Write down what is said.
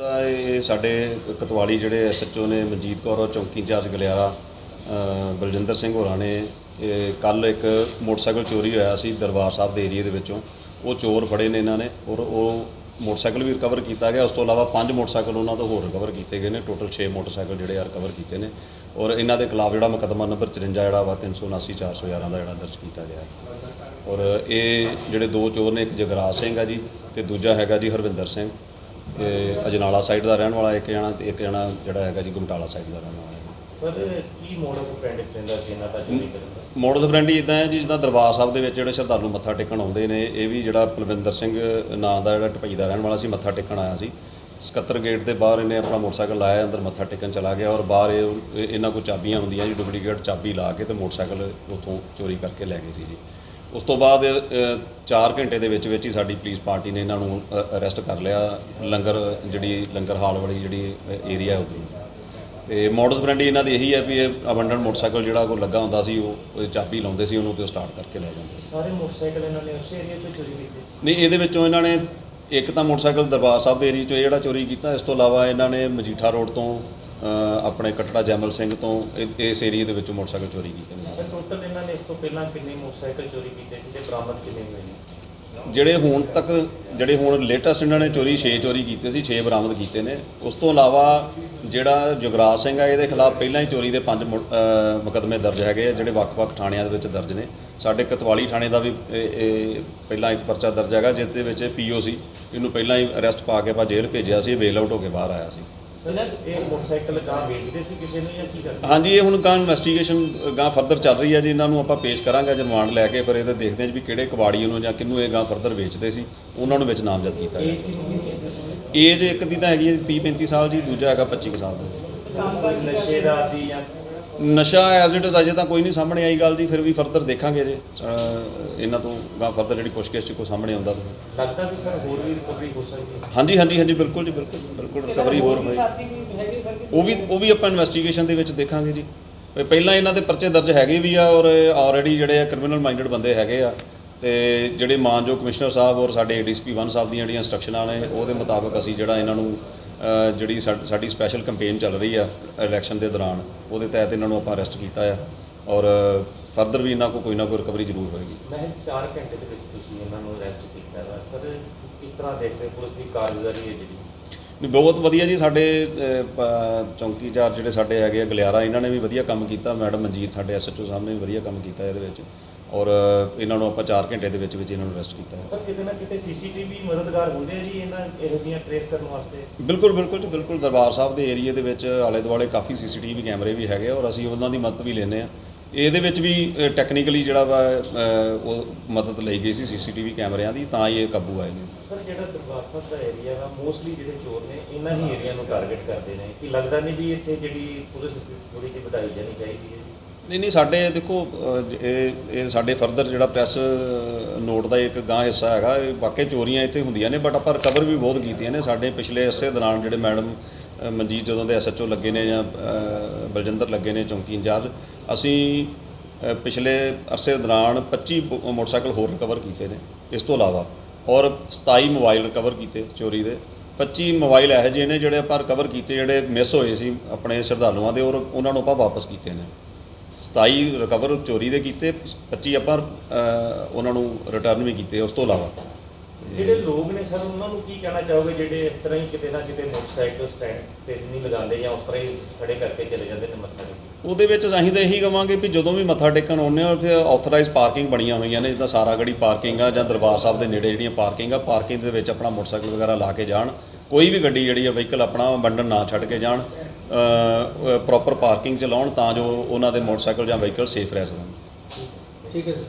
ਇਹ ਸਾਡੇ ਕਤਵਾਲੀ ਜਿਹੜੇ ਐਸਐਚਓ ਨੇ ਮਨਜੀਤ ਕੌਰ ਔਰ ਚੌਂਕੀ ਇੰਚਾਰਜ ਗਲਿਆਰਾ ਬਲਜਿੰਦਰ ਸਿੰਘ ਹੋਰਾਂ ਨੇ ਕੱਲ ਇੱਕ ਮੋਟਰਸਾਈਕਲ ਚੋਰੀ ਹੋਇਆ ਸੀ ਦਰਬਾਰ ਸਾਹਿਬ ਦੇ ਏਰੀਆ ਦੇ ਵਿੱਚੋਂ। ਉਹ ਚੋਰ ਫੜੇ ਨੇ ਇਹਨਾਂ ਨੇ ਔਰ ਉਹ ਮੋਟਰਸਾਈਕਲ ਵੀ ਰਿਕਵਰ ਕੀਤਾ ਗਿਆ। ਉਸ ਤੋਂ ਇਲਾਵਾ ਪੰਜ ਮੋਟਰਸਾਈਕਲ ਉਹਨਾਂ ਤੋਂ ਹੋਰ ਰਿਕਵਰ ਕੀਤੇ ਗਏ ਨੇ। ਟੋਟਲ 6 ਮੋਟਰਸਾਈਕਲ ਜਿਹੜੇ ਆ ਰਿਕਵਰ ਕੀਤੇ ਨੇ। ਔਰ ਇਹਨਾਂ ਦੇ ਖਿਲਾਫ ਜਿਹੜਾ ਮੁਕੱਦਮਾ ਨੰਬਰ 54 ਜਿਹੜਾ ਵਾ 379 411 ਦਾ ਜਿਹੜਾ ਦਰਜ ਕੀਤਾ ਗਿਆ। ਔਰ ਇਹ ਜਿਹੜੇ ਦੋ ਚੋਰ ਨੇ, ਇੱਕ ਜਗਰਾਜ ਸਿੰਘ ਆ ਜੀ ਤੇ ਦੂਜਾ ਹੈਗਾ ਜੀ ਹਰਵਿੰਦਰ ਸਿੰਘ। ਇਹ ਅਜਨਾਲਾ ਸਾਈਡ ਦਾ ਰਹਿਣ ਵਾਲਾ ਇੱਕ ਜਣਾ ਤੇ ਇੱਕ ਜਣਾ ਜਿਹੜਾ ਹੈਗਾ ਜੀ ਗੁਮਟਾਲਾ ਸਾਈਡ ਦਾ ਰਹਿਣ ਵਾਲਾ ਹੈ। ਸਰ ਕੀ ਮੋਡ ਆਫ ਅਪੈਂਡਿਕਸ ਰਹਿੰਦਾ ਸੀ ਇਹਨਾਂ ਦਾ ਚੋਰੀ ਕਰਨ ਦਾ? ਮੋਡਸ ਬ੍ਰੈਂਡੀ ਇਦਾਂ ਹੈ ਜੀ ਜਿੱਦਾਂ ਦਰਬਾਰ ਸਾਹਿਬ ਦੇ ਵਿੱਚ ਜਿਹੜੇ ਸ਼ਰਧਾਲੂ ਮੱਥਾ ਟੇਕਣ ਆਉਂਦੇ ਨੇ ਇਹ ਵੀ ਜਿਹੜਾ ਪਲਵਿੰਦਰ ਸਿੰਘ ਨਾਂ ਦਾ ਜਿਹੜਾ ਟਪਈ ਦਾ ਰਹਿਣ ਵਾਲਾ ਸੀ ਮੱਥਾ ਟੇਕਣ ਆਇਆ ਸੀ। ਸਕੱਤਰ ਗੇਟ ਦੇ ਬਾਹਰ ਇਹਨੇ ਆਪਣਾ ਮੋਟਰਸਾਈਕਲ ਲਾਇਆ ਅੰਦਰ ਮੱਥਾ ਟੇਕਣ ਚਲਾ ਗਿਆ ਔਰ ਬਾਹਰ ਇਹ ਇਹ- ਇਹਨਾਂ ਕੋਲ ਚਾਬੀਆਂ ਹੁੰਦੀਆਂ ਜੀ ਡੁਪਲੀਕੇਟ ਚਾਬੀ ਲਾ ਕੇ ਤੇ ਮੋਟਰਸਾਈਕਲ ਉੱਥੋਂ ਚੋਰੀ ਕਰਕੇ ਲੈ ਗਏ ਸੀ ਜੀ। ਉਸ ਤੋਂ ਬਾਅਦ 4 ਘੰਟੇ ਦੇ ਵਿੱਚ ਵਿੱਚ ਹੀ ਸਾਡੀ ਪੁਲਿਸ ਪਾਰਟੀ ਨੇ ਇਹਨਾਂ ਨੂੰ ਅਰੈਸਟ ਕਰ ਲਿਆ। ਲੰਗਰ ਜਿਹੜੀ ਲੰਗਰ ਹਾਲ ਵਾਲੀ ਜਿਹੜੀ ਏਰੀਆ ਹੈ ਉਧਰੋਂ। ਤੇ ਮੋਡਸ ਬ੍ਰਾਂਡੀ ਇਹਨਾਂ ਦੀ ਇਹੀ ਹੈ ਵੀ ਇਹ ਅਬੰਡਨ ਮੋਟਰਸਾਈਕਲ ਜਿਹੜਾ ਕੋ ਲੱਗਾ ਹੁੰਦਾ ਸੀ ਉਹ ਚਾਬੀ ਲਾਉਂਦੇ ਸੀ ਉਹਨੂੰ ਤੇ ਸਟਾਰਟ ਕਰਕੇ ਲੈ ਜਾਂਦੇ ਸਾਰੇ ਮੋਟਰਸਾਈਕਲ ਇਹਨਾਂ ਨੇ ਉਸੇ ਏਰੀਆ 'ਚੋਂ ਚੋਰੀ ਕੀਤੇ? ਨਹੀਂ ਇਹਦੇ ਵਿੱਚੋਂ ਇਹਨਾਂ ਨੇ ਇੱਕ ਤਾਂ ਮੋਟਰਸਾਈਕਲ ਦਰਬਾਰ ਸਾਹਿਬ ਦੇ ਏਰੀਆ 'ਚੋਂ ਇਹ ਜਿਹੜਾ ਚੋਰੀ ਕੀਤਾ ਇਸ ਤੋਂ ਇਲਾਵਾ ਇਹਨਾਂ ਨੇ ਮਜੀਠਾ ਰੋਡ ਤੋਂ ਆਪਣੇ ਕਟੜਾ ਜੈਮਲ ਸਿੰਘ ਤੋਂ ਇਹ- ਇਸ ਏਰੀਆ ਦੇ ਵਿੱਚੋਂ ਮੋਟਰਸਾਈਕਲ ਚੋਰੀ ਕੀਤੇ ਨੇ। ਸਰ ਟੋਟਲ ਇਹਨਾਂ ਨੇ ਇਸ ਤੋਂ ਪਹਿਲਾਂ ਕਿੰਨੇ ਮੋਟਰਸਾਈਕਲ ਚੋਰੀ ਕੀਤੇ ਸੀ ਤੇ ਬਰਾਮਦ ਕਿੰਨੇ ਹੋਏ ਨੇ? ਜਿਹੜੇ ਹੁਣ ਤੱਕ ਜਿਹੜੇ ਹੁਣ ਲੇਟੈਸਟ ਇਹਨਾਂ ਨੇ ਚੋਰੀ 6 ਚੋਰੀ ਕੀਤੇ ਸੀ 6 ਬਰਾਮਦ ਕੀਤੇ ਨੇ। ਉਸ ਤੋਂ ਇਲਾਵਾ ਜਿਹੜਾ ਜੁਗਰਾਜ ਸਿੰਘ ਆ ਇਹਦੇ ਖਿਲਾਫ ਪਹਿਲਾਂ ਹੀ ਚੋਰੀ ਦੇ ਪੰਜ ਮੁਕੱਦਮੇ ਦਰਜ ਹੈਗੇ ਆ ਜਿਹੜੇ ਵੱਖ-ਵੱਖ ਥਾਣਿਆਂ ਦੇ ਵਿੱਚ ਦਰਜ ਨੇ। ਸਾਡੇ ਕਤਵਾਲੀ ਥਾਣੇ ਦਾ ਵੀ ਇਹ- ਪਹਿਲਾਂ ਇੱਕ ਪਰਚਾ ਦਰਜ ਹੈਗਾ ਜਿਸ ਦੇ ਵਿੱਚ ਪੀਓ ਸੀ ਇਹਨੂੰ ਪਹਿਲਾਂ ਹੀ ਅਰੈਸਟ ਪਾ ਕੇ ਆਪਾਂ ਜੇਲ੍ਹ ਭੇਜਿਆ ਸੀ ਬੇਲ ਆਊਟ ਹੋ ਕੇ ਬਾਹਰ ਆਇਆ ਸੀ। ਸਰ ਇਹ ਮੋਟਰਸਾਈਕਲ ਗਾਂ ਵੇਚਦੇ ਸੀ ਕਿਸੇ ਨੂੰ ਜਾਂ ਕੀ ਕਰਦੇ? ਹਾਂਜੀ ਇਹ ਹੁਣ ਗਾਂ ਇਨਵੈਸਟੀਗੇਸ਼ਨ ਗਾਂ ਫਰਦਰ ਚੱਲ ਰਹੀ ਹੈ ਜੀ। ਇਹਨਾਂ ਨੂੰ ਆਪਾਂ ਪੇਸ਼ ਕਰਾਂਗੇ ਰਿਮਾਂਡ ਲੈ ਕੇ ਫਿਰ ਇਹਦੇ ਦੇਖਦੇ ਹਾਂ ਵੀ ਕਿਹੜੇ ਕਬਾੜੀ ਨੂੰ ਜਾਂ ਕਿਹਨੂੰ ਇਹ ਗਾਂ ਫਰਦਰ ਵੇਚਦੇ ਸੀ। ਉਹਨਾਂ ਨੂੰ ਵਿੱਚ ਨਾਮਜ਼ਦ ਕੀਤਾ ਸਰ ਏਜ ਇੱਕ ਦੀ ਤਾਂ ਹੈਗੀ ਹੈ 30 35 ਸਾਲ ਜੀ ਦੂਜਾ ਹੈਗਾ 25 ਕੁ ਸਾਲ ਦਾ। ਨਸ਼ੇ ਦਾ ਆਦੀ ਜਾਂ ਨਸ਼ਾ ਐਜ਼ ਇਟ ਇਜ਼ ਅਜੇ ਤਾਂ ਕੋਈ ਨਹੀਂ ਸਾਹਮਣੇ ਆਈ ਗੱਲ ਜੀ ਫਿਰ ਵੀ ਫਰਦਰ ਦੇਖਾਂਗੇ ਜੇ ਇਹਨਾਂ ਤੋਂ ਗਾਂ ਫਰਦਰ ਜਿਹੜੀ ਪੁੱਛਗਿੱਛ ਚ ਕੋਈ ਸਾਹਮਣੇ ਆਉਂਦਾ ਤਾਂ। ਲੱਗਦਾ ਵੀ ਸਰ ਹੋਰ ਵੀ ਰਿਕਵਰੀ ਹੋ ਸਕਦੀ ਹੈ। ਹਾਂਜੀ ਹਾਂਜੀ ਹਾਂਜੀ ਬਿਲਕੁਲ ਜੀ ਬਿਲਕੁਲ ਬਿਲਕੁਲ ਰਿਕਵਰੀ ਹੋਰ ਹੋਈ ਸਰ ਉਹ ਵੀ ਉਹ ਵੀ ਆਪਾਂ ਇਨਵੈਸਟੀਗੇਸ਼ਨ ਦੇ ਵਿੱਚ ਦੇਖਾਂਗੇ ਜੀ। ਵੀ ਪਹਿਲਾਂ ਇਹਨਾਂ ਦੇ ਪਰਚੇ ਦਰਜ ਹੈਗੇ ਵੀ ਆ ਔਰ ਆਲਰੇਡੀ ਜਿਹੜੇ ਆ ਕ੍ਰਿਮੀਨਲ ਮਾਈਂਡਡ ਬੰਦੇ ਹੈਗੇ ਆ। ਤੇ ਜਿਹੜੇ ਮਾਨਯੋਗ ਕਮਿਸ਼ਨਰ ਸਾਹਿਬ ਔਰ ਸਾਡੇ ਏਡੀਸੀਪੀ 1 ਸਾਹਿਬ ਦੀਆਂ ਜਿਹੜੀਆਂ ਇੰਸਟਰਕਸ਼ਨਾਂ ਨੇ ਉਹਦੇ ਮੁਤਾਬਕ ਅਸੀਂ ਜਿਹੜਾ ਇਹਨਾਂ ਨੂੰ ਜਿਹੜੀ ਸਾਡੀ ਸਪੈਸ਼ਲ ਕੈਂਪੇਨ ਚੱਲ ਰਹੀ ਆ ਇਲੈਕਸ਼ਨ ਦੇ ਦੌਰਾਨ ਉਹਦੇ ਤਹਿਤ ਇਹਨਾਂ ਨੂੰ ਆਪਾਂ ਅਰੈਸਟ ਕੀਤਾ ਆ। ਔਰ ਫਰਦਰ ਵੀ ਇਹਨਾਂ ਕੋਲ ਕੋਈ ਨਾ ਕੋਈ ਰਿਕਵਰੀ ਜ਼ਰੂਰ ਹੋਏਗੀ। ਮਹਿਜ 4 ਘੰਟੇ ਦੇ ਵਿੱਚ ਤੁਸੀਂ ਇਹਨਾਂ ਨੂੰ ਅਰੈਸਟ ਕੀਤਾ ਹੈ ਸਰ ਕਿਸ ਤਰ੍ਹਾਂ ਦੇਖਦੇ ਪੁਲਿਸ ਦੀ ਕਾਰਗੁਜ਼ਾਰੀ ਹੈ ਜਿਹੜੀ। ਨਹੀਂ ਬਹੁਤ ਵਧੀਆ ਜੀ ਸਾਡੇ ਅ, ਪ- ਚੌਂਕੀ ਇੰਚਾਰਜ ਜਿਹੜੇ ਸਾਡੇ ਹੈਗੇ ਆ ਗਲਿਆਰਾ ਇਹਨਾਂ ਨੇ ਵੀ ਵਧੀਆ ਕੰਮ ਕੀਤਾ। ਮੈਡਮ ਮਨਜੀਤ ਸਾਡੇ ਐਸਐਚਓ ਸਾਹਿਬ ਨੇ ਵੀ ਵਧੀਆ ਕੰਮ ਕੀਤਾ ਇਹਦੇ ਵਿੱਚ। ਔਰ ਇਹਨਾਂ ਨੂੰ ਆਪਾਂ 4 ਘੰਟੇ ਦੇ ਵਿੱਚ ਵਿੱਚ ਇਹਨਾਂ ਨੂੰ ਅਰੈਸਟ ਕੀਤਾ ਹੈ। ਸਰ ਕਿਤੇ ਨਾ ਕਿਤੇ ਸੀਸੀਟੀਵੀ ਮਦਦਗਾਰ ਹੁੰਦੇ ਆ ਜੀ ਇਹਨਾਂ ਇਹੋ ਜਿਹੀਆਂ ਟ੍ਰੇਸ ਕਰਨ ਵਾਸਤੇ? ਬਿਲਕੁਲ ਬਿਲਕੁਲ ਜੀ ਬਿਲਕੁਲ। ਦਰਬਾਰ ਸਾਹਿਬ ਦੇ ਏਰੀਆ ਦੇ ਵਿੱਚ ਆਲੇ ਦੁਆਲੇ ਕਾਫੀ ਸੀਸੀਟੀਵੀ ਕੈਮਰੇ ਵੀ ਹੈਗੇ ਔਰ ਅਸੀਂ ਉਹਨਾਂ ਦੀ ਮਦਦ ਵੀ ਲੈਂਦੇ ਆ। ਇਹਦੇ ਵਿੱਚ ਵੀ ਟੈਕਨੀਕਲੀ ਜਿਹੜਾ ਵਾ ਉਹ ਮਦਦ ਲਈ ਗਈ ਸੀ ਸੀਸੀਟੀਵੀ ਕੈਮਰਿਆਂ ਦੀ ਤਾਂ ਇਹ ਕਾਬੂ ਆਏ ਨੇ। ਸਰ ਜਿਹੜਾ ਦਰਬਾਰ ਸਾਹਿਬ ਦਾ ਏਰੀਆ ਵਾ ਮੋਸਟਲੀ ਜਿਹੜੇ ਚੋਰ ਨੇ ਇਹਨਾਂ ਹੀ ਏਰੀਆ ਨੂੰ ਟਾਰਗੇਟ ਕਰਦੇ ਨੇ। ਕਿ ਲੱਗਦਾ ਨਹੀਂ ਵੀ ਇੱਥੇ ਜਿਹੜੀ ਪੁਲਿਸ ਥੋੜੀ ਜਿਹੀ ਵਧਾਈ ਜਾਣੀ ਚਾਹੀਦੀ ਹੈ ਨਹੀਂ ਨਹੀਂ ਸਾਡੇ ਦੇਖੋ ਅ, ਇਹ ਇਹ ਸਾਡੇ ਫਰਦਰ ਜਿਹੜਾ ਪ੍ਰੈਸ ਨੋਟ ਦਾ ਇੱਕ ਗਾਂ ਹਿੱਸਾ ਹੈਗਾ ਇਹ ਵਾਕਈ ਚੋਰੀਆਂ ਇੱਥੇ ਹੁੰਦੀਆਂ ਨੇ ਬਟ ਆਪਾਂ ਰਿਕਵਰ ਵੀ ਬਹੁਤ ਕੀਤੀਆਂ ਨੇ। ਸਾਡੇ ਪਿਛਲੇ ਅਰਸੇ ਦੌਰਾਨ ਜਿਹੜੇ ਮੈਡਮ ਅ, ਮਨਜੀਤ ਜਦੋਂ ਦੇ ਐਸਐਚਓ ਲੱਗੇ ਨੇ ਜਾਂ ਅ, ਬਲਜਿੰਦਰ ਲੱਗੇ ਨੇ ਚੌਂਕੀ ਇੰਚਾਰਜ ਅਸੀਂ ਅ, ਪਿਛਲੇ ਅਰਸੇ ਦੌਰਾਨ 25 ਬ- ਮੋਟਰਸਾਈਕਲ ਹੋਰ ਰਿਕਵਰ ਕੀਤੇ ਨੇ ਇਸ ਤੋਂ ਇਲਾਵਾ। ਔਰ 27 ਮੋਬਾਈਲ ਰਿਕਵਰ ਕੀਤੇ ਚੋਰੀ ਦੇ। 25 ਮੋਬਾਈਲ ਇਹੋ ਜਿਹੇ ਨੇ ਜਿਹੜੇ ਆਪਾਂ ਰਿਕਵਰ ਕੀਤੇ ਜਿਹੜੇ ਮਿਸ ਹੋਏ ਸੀ ਆਪਣੇ ਸ਼ਰਧਾਲੂਆਂ ਦੇ ਔਰ ਉਹਨਾਂ ਨੂੰ ਆਪਾਂ ਵਾਪਸ ਕੀਤੇ ਨੇ। 27 ਰਿਕਵਰ ਚੋਰੀ ਦੇ ਕੀਤੇ 25 ਆਪਾਂ ਉਹਨਾਂ ਨੂੰ ਰਿਟਰਨ ਵੀ ਕੀਤੇ ਉਸ ਤੋਂ ਇਲਾਵਾ। ਜਿਹੜੇ ਲੋਕ ਨੇ ਸਰ ਉਹਨਾਂ ਨੂੰ ਕੀ ਕਹਿਣਾ ਚਾਹੋਗੇ ਜਿਹੜੇ ਇਸ ਤਰ੍ਹਾਂ ਹੀ ਕਿਤੇ ਨਾ ਕਿਤੇ ਮੋਟਰਸਾਈਕਲ ਸਟੈਂਡ ਤੇ ਨਹੀਂ ਲਗਾਉਂਦੇ ਜਾਂ ਉਸ ਤਰ੍ਹਾਂ ਹੀ ਖੜੇ ਕਰਕੇ ਚਲੇ ਜਾਂਦੇ ਨੇ ਮੱਥਾ ਟੇਕਣ? ਉਹਦੇ ਵਿੱਚ ਅਸੀਂ ਤਾਂ ਇਹੀ ਕਵਾਂਗੇ ਵੀ ਜਦੋਂ ਵੀ ਮੱਥਾ ਟੇਕਣ ਆਉਂਦੇ ਆ ਉੱਥੇ ਆਥੋਰਾਈਜ਼ ਪਾਰਕਿੰਗ ਬਣੀਆਂ ਹੋਈਆਂ ਨੇ ਜਿੱਦਾਂ ਸਾਰਾਗੜੀ ਪਾਰਕਿੰਗ ਆ ਜਾਂ ਦਰਬਾਰ ਸਾਹਿਬ ਦੇ ਨੇੜੇ ਜਿਹੜੀਆਂ ਪਾਰਕਿੰਗ ਆ ਪਾਰਕਿੰਗ ਦੇ ਵਿੱਚ ਆਪਣਾ ਮੋਟਰਸਾਈਕਲ ਵਗੈਰਾ ਲਾ ਕੇ ਜਾਣ। ਕੋਈ ਵੀ ਗੱਡੀ ਜਿਹੜੀ ਆ ਵਹੀਕਲ ਆਪਣਾ ਬੰਡਨ ਨਾ ਛੱਡ ਕੇ ਜਾਣ। ਪ੍ਰੋਪਰ ਪਾਰਕਿੰਗ ਚ ਲਾਉਣ ਤਾਂ ਜੋ ਉਹਨਾਂ ਦੇ ਮੋਟਰਸਾਈਕਲ ਜਾਂ ਵਹੀਕਲ ਸੇਫ ਰਹਿ ਸਕਣ। ਠੀਕ ਹੈ ਸਰ